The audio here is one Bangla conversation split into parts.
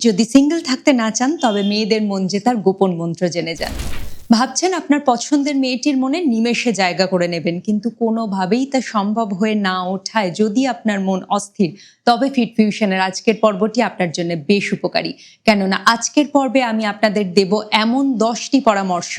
যদি সিঙ্গেল থাকতে না চান তবে মেয়েদের মন জেতার গোপন মন্ত্র জেনে যান। ভাবছেন আপনার পছন্দের মেয়েটির মনে নিমেষে জায়গা করে নেবেন, কিন্তু কোনোভাবেই তা সম্ভব হয়ে না ওঠায় যদি আপনার মন অস্থির, তবে ফিট ফিউশনের আজকের পর্বটি আপনার জন্য বেশ উপকারী। কেননা আজকের পর্বে আমি আপনাদের দেব এমন দশটি পরামর্শ,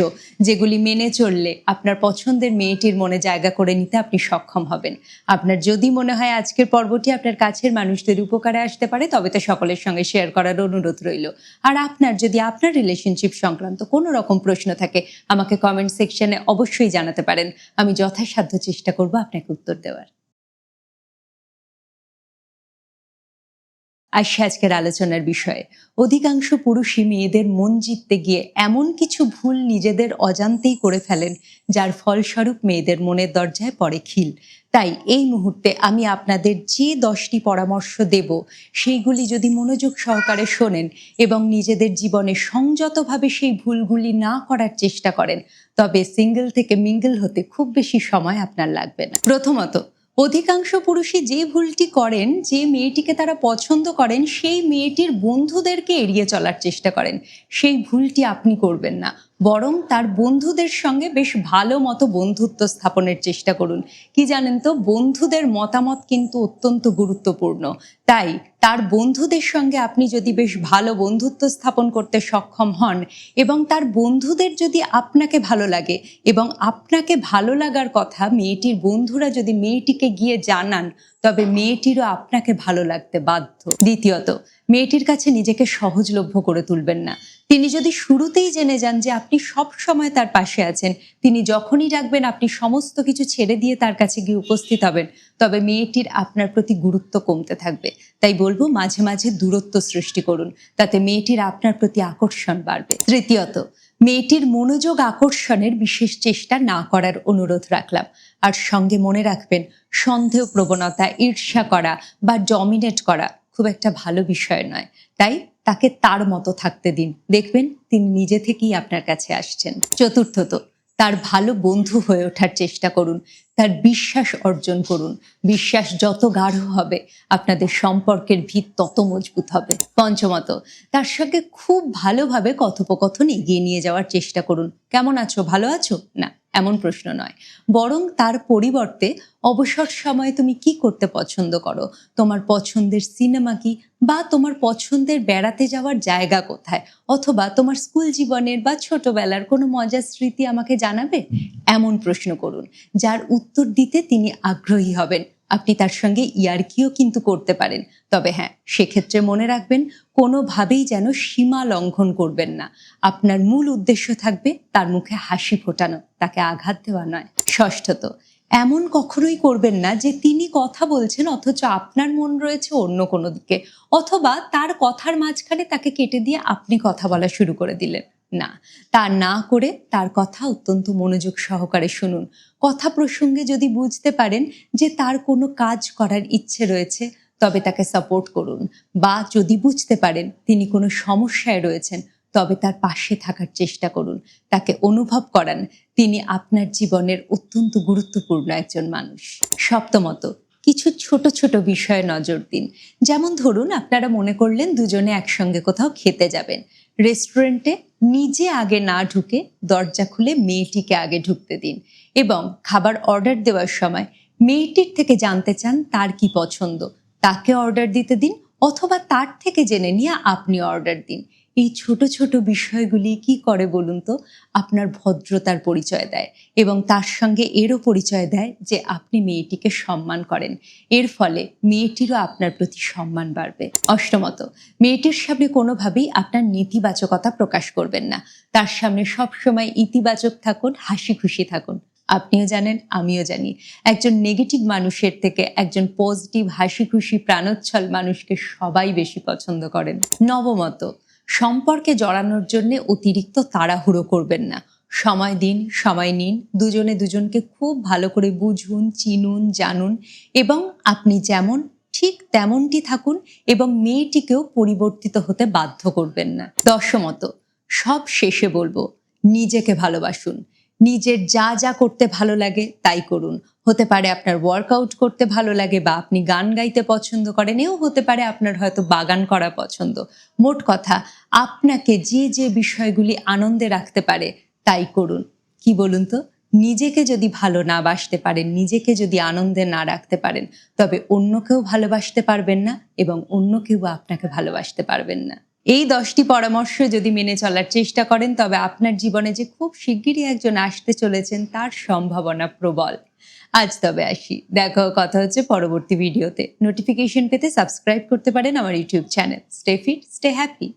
যেগুলি মেনে চললে আপনার পছন্দের মেয়েটির মনে জায়গা করে নিতে আপনি সক্ষম হবেন। আপনার যদি মনে হয় আজকের পর্বটি আপনার কাছের মানুষদের উপকারে আসতে পারে, তবে তো সকলের সঙ্গে শেয়ার করার অনুরোধ রইল। আর আপনার যদি আপনার রিলেশনশিপ সংক্রান্ত কোনো রকম প্রশ্ন থাকে আমাকে কমেন্ট সেকশনে অবশ্যই জানাতে পারেন। আমি যথাসাধ্য চেষ্টা করব আপনাকে উত্তর দেওয়ার। আসছে আজকের আলোচনার বিষয়ে, অধিকাংশ পুরুষই মেয়েদের মন জিততে গিয়ে এমন কিছু ভুল নিজেদের অজান্তেই করে ফেলেন, যার ফলস্বরূপ মেয়েদের মনের দরজায় পড়ে খিল। তাই এই মুহূর্তে আমি আপনাদের যে দশটি পরামর্শ দেব, সেইগুলি যদি মনোযোগ সহকারে শোনেন এবং নিজেদের জীবনে সংযতভাবে সেই ভুলগুলি না করার চেষ্টা করেন, তবে সিঙ্গেল থেকে মিঙ্গেল হতে খুব বেশি সময় আপনার লাগবে না। প্রথমত অধিকাংশ পুরুষই যে ভুলটি করেন, যে মেয়েটিকে তারা পছন্দ করেন, সেই মেয়েটির বন্ধুদেরকে এড়িয়ে চলার চেষ্টা করেন। সেই ভুলটি আপনি করবেন না। বরং তার বন্ধুদের সঙ্গে বেশ ভালো মতো বন্ধুত্ব স্থাপনের চেষ্টা করুন। কি জানেন তো? বন্ধুদের মতামত কিন্তু অত্যন্ত গুরুত্বপূর্ণ। তাই তার বন্ধুদের সঙ্গে আপনি যদি বেশ ভালো বন্ধুত্ব স্থাপন করতে সক্ষম হন এবং তার বন্ধুদের যদি আপনাকে ভালো লাগে এবং আপনাকে ভালো লাগার কথা মেয়েটির বন্ধুরা যদি মেয়েটিকে গিয়ে জানান তবে মেয়েটিরও আপনাকে ভালো লাগতে বাধ্য। দ্বিতীয়ত, মেয়েটির কাছে নিজেকে সহজলভ্য করে তুলবেন না। তিনি যদি শুরুতেই জেনে যান যে আপনি সব সময় তার পাশে আছেন, তিনি যখনই ডাকবেন, আপনি সমস্ত কিছু ছেড়ে দিয়ে তার কাছে গিয়ে উপস্থিত হবেন, তবে মেয়েটির আপনার প্রতি গুরুত্ব কমতে থাকবে। তাই বলব, মাঝে মাঝে দূরত্ব সৃষ্টি করুন, তাতে মেয়েটির আপনার প্রতি আকর্ষণ বাড়বে। তৃতীয়ত মেয়েটির মনোযোগ আকর্ষণের বিশেষ চেষ্টা না করার অনুরোধ রাখলাম। আর সঙ্গে মনে রাখবেন, সন্দেহ প্রবণতা, ঈর্ষা করা বা ডমিনেট করা খুব একটা ভালো বিষয় নয়। তাই তাকে তার মতো থাকতে দিন। দেখবেন তিনি নিজে থেকেই আপনার কাছে আসছেন। চতুর্থত, তার ভালো বন্ধু হয়ে ওঠার চেষ্টা করুন। তার বিশ্বাস অর্জন করুন। বিশ্বাস যত গাঢ় হবে, আপনাদের সম্পর্কের ভিত তত মজবুত হবে। পঞ্চমত, তার সঙ্গে খুব ভালোভাবে কথোপকথন এগিয়ে নিয়ে যাওয়ার চেষ্টা করুন। কেমন আছো, ভালো আছো? না, এমন প্রশ্ন নয়। বরং তার পরিবর্তে অবসর সময়ে তুমি কি করতে পছন্দ করো? তোমার পছন্দের সিনেমা কি? বা তোমার পছন্দের বেড়াতে যাওয়ার জায়গা কোথায়? অথবা তোমার স্কুল জীবনের বা ছোটবেলার কোনো মজার স্মৃতি আমাকে জানাবে? এমন প্রশ্ন করুন, যার উত্তর দিতে তিনি আগ্রহী হবেন। আপনি তার সঙ্গে ইয়ার্কিও কিন্তু করতে পারেন। তবে হ্যাঁ সেক্ষেত্রে মনে রাখবেন, কোনোভাবেই যেন সীমা লঙ্ঘন করবেন না। আপনার মূল উদ্দেশ্য থাকবে তার মুখে হাসি ফোটানো, তাকে আঘাত দেওয়া নয়। ষষ্ঠত, এমন কখনোই করবেন না যে তিনি কথা বলছেন অথচ আপনার মন রয়েছে অন্য কোনো দিকে, অথবা তার কথার মাঝখানে তাকে কেটে দিয়ে আপনি কথা বলা শুরু করে দিলেন। না। তা না করে তার কথা অত্যন্ত মনোযোগ সহকারে শুনুন। কথা প্রসঙ্গে যদি বুঝতে পারেন যে তার কোনো কাজ করার ইচ্ছে রয়েছে, তবে তাকে সাপোর্ট করুন। বা যদি বুঝতে পারেন তিনি কোনো সমস্যায় রয়েছেন, তবে তার পাশে থাকার চেষ্টা করুন। তাকে অনুভব করান, তিনি আপনার জীবনের অত্যন্ত গুরুত্বপূর্ণ একজন মানুষ। সপ্তমত, কিছু ছোট ছোট বিষয়ে নজর দিন। যেমন ধরুন, আপনারা মনে করলেন দুজনে একসঙ্গে কোথাও খেতে যাবেন। রেস্টুরেন্টে নিজে আগে না ঢুকে দরজা খুলে মেয়েটিকে আগে ঢুকতে দিন এবং খাবার অর্ডার দেওয়ার সময় মেয়েটির থেকে জানতে চান তার কি পছন্দ। তাকে অর্ডার দিতে দিন অথবা তার থেকে জেনে নিয়ে আপনি অর্ডার দিন। এই ছোট ছোট বিষয়গুলি কি করে বলুন তো? আপনার ভদ্রতার পরিচয় দেয় এবং তার সঙ্গে এরও পরিচয় দেয় যে আপনি মেয়েটিকে সম্মান করেন। এর ফলে মেয়েটিরও আপনার প্রতি সম্মান বাড়বে। অষ্টমত, মেয়েটির সামনে কোনোভাবেই আপনার নেতিবাচকতা প্রকাশ করবেন না। তার সামনে সবসময় ইতিবাচক থাকুন, হাসি খুশি থাকুন। আপনিও জানেন, আমিও জানি। একজন নেগেটিভ মানুষের থেকে একজন পজিটিভ, হাসি খুশি, প্রাণোচ্ছল মানুষকে সবাই বেশি পছন্দ করেন। নবমত সম্পর্কে জড়ানোর জন্য অতিরিক্ত তাড়াহুড়ো করবেন না। সময় দিন, সময় নিন। দুজনে দুজনকে খুব ভালো করে বুঝুন, চিনুন, জানুন এবং আপনি যেমন, ঠিক তেমনটি থাকুন এবং মেয়েটিকেও পরিবর্তিত হতে বাধ্য করবেন না। দশমত সব শেষে বলব, নিজেকে ভালোবাসুন। নিজের যা যা করতে ভালো লাগে তাই করুন। হতে পারে আপনার ওয়ার্কআউট করতে ভালো লাগে বা আপনি গান গাইতে পছন্দ করেন, এও হতে পারে আপনার হয়তো বাগান করা পছন্দ। মোট কথা, আপনাকে যে যে বিষয়গুলি আনন্দে রাখতে পারে তাই করুন। কি বলুন তো? নিজেকে যদি ভালো না বাসতে পারেন, নিজেকে যদি আনন্দে না রাখতে পারেন, তবে অন্যকেও ভালোবাসতে পারবেন না এবং অন্য কেউ আপনাকে ভালোবাসতে পারবেন না। এই দশটি পরামর্শ যদি মেনে চলার চেষ্টা করেন, তবে আপনার জীবনে যে খুব শিগগিরই একজন আসতে চলেছেন, তার সম্ভাবনা প্রবল। আজ তবে আসি। দেখা কথা হচ্ছে পরবর্তী ভিডিওতে। নোটিফিকেশন পেতে সাবস্ক্রাইব করতে পারেন আমার YouTube channel stay fit stay happy